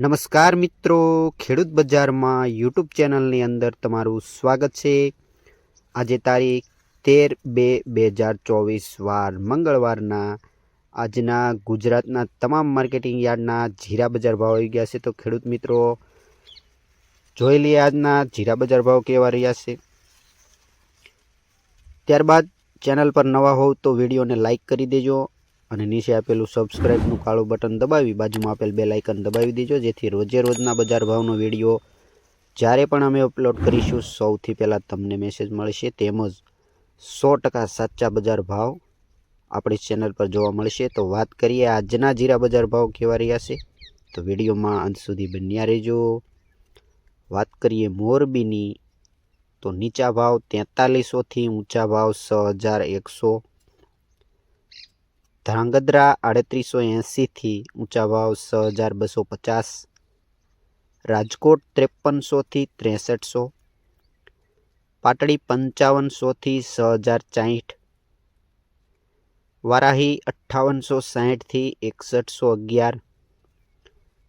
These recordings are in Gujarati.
નમસ્કાર મિત્રો, ખેડૂત બજારમાં યુટ્યુબ ચેનલની અંદર તમારું સ્વાગત છે. આજે તારીખ તેર બે બે હજાર ચોવીસ વાર મંગળવારના. આજના ગુજરાતના તમામ માર્કેટિંગ યાર્ડના જીરા બજાર ભાવ આવી ગયા છે. તો ખેડૂત મિત્રો, જોઈ લઈએ આજના જીરા બજાર ભાવ કેવા રહ્યા છે. ત્યારબાદ ચેનલ પર નવા હોવ તો વિડીયોને લાઇક કરી દેજો. અને નીચે આપેલું સબસ્ક્રાઈબનું કાળું બટન દબાવી, બાજુમાં આપેલ બે લાઇકન દબાવી દેજો, જેથી રોજે રોજના બજાર ભાવનો વીડિયો જ્યારે પણ અમે અપલોડ કરીશું, સૌથી પહેલાં તમને મેસેજ મળશે તેમજ સો ટકા સાચા બજાર ભાવ આપણી ચેનલ પર જોવા મળશે. તો વાત કરીએ આજના જીરા બજાર ભાવ કેવા રહ્યા છે? તો વિડીયોમાં અંત સુધી બન્યા રહેજો. વાત કરીએ મોરબીની, તો નીચા ભાવ તેતાલીસોથી ઊંચા ભાવ છ હજાર એકસો ધ્રાંગધ્રા આડત્રીસો એંસીથી ઊંચા ભાવ છ હજાર બસો પચાસ, રાજકોટ ત્રેપનસોથી ત્રેસઠસો, પાટડી પંચાવનસોથી છ હજાર સાહીઠ વારાહી અઠ્ઠાવનસો સાહીઠથી એકસઠસો અગિયાર,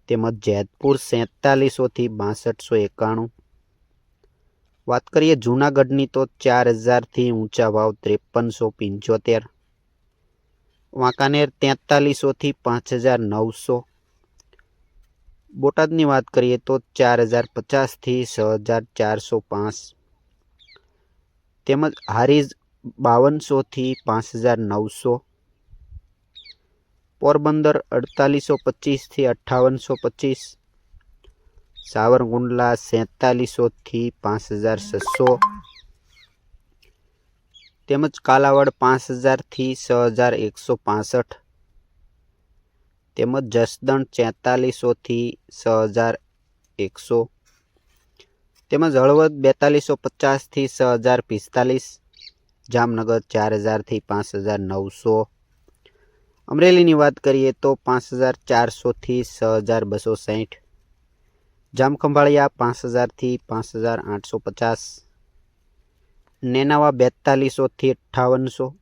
તેમજ જેતપુર સેતાલીસોથી બાસઠસો એકાણું. વાત કરીએ જૂનાગઢની તો ચાર હજારથી ઊંચા ભાવ ત્રેપનસો પંચોતેર. વાંકાનેર તેતાલીસોથી પાંચ હજાર નવસો. બોટાદની વાત કરીએ તો ચાર હજાર પચાસથી છ હજાર ચારસો પાંચ. તેમજ હારીજ બાવનસોથી પાંચ હજાર નવસો. પોરબંદર અડતાલીસો પચીસથી અઠ્ઠાવનસો પચીસ સાવરકુંડલા સેતાલીસોથી પાંચ હજાર છસો. તેમજ કાલાવડ પાંચ હજારથી છ હજાર એકસો પાસઠ. તેમજ જસદણ છેતાલીસોથી છ હજાર એકસો. તેમજ હળવદ બેતાલીસો પચાસથી છ હજાર પિસ્તાલીસ. જામનગર ચાર હજારથી પાંચ હજાર નવસો. અમરેલીની વાત કરીએ તો પાંચ હજાર ચારસોથી છ હજાર બસો સાઠ જામખંભાળિયા પાંચ હજારથી પાંચ હજાર આઠસો પચાસ. નેનાવા બેતાલીસોથી અઠ્ઠાવનસો,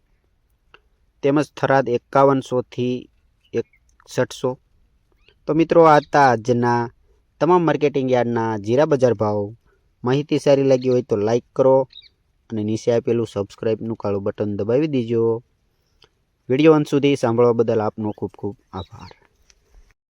તેમજ થરાદ એકાવનસોથી એકસઠસો. તો મિત્રો, આ હતા આજના તમામ માર્કેટિંગ યાર્ડના જીરા બજાર ભાવ. માહિતી સારી લાગી હોય તો લાઈક કરો અને નીચે આપેલું સબસ્ક્રાઈબનું કાળું બટન દબાવી દીજો. વીડિયો અંત સુધી સાંભળવા બદલ આપનો ખૂબ ખૂબ આભાર.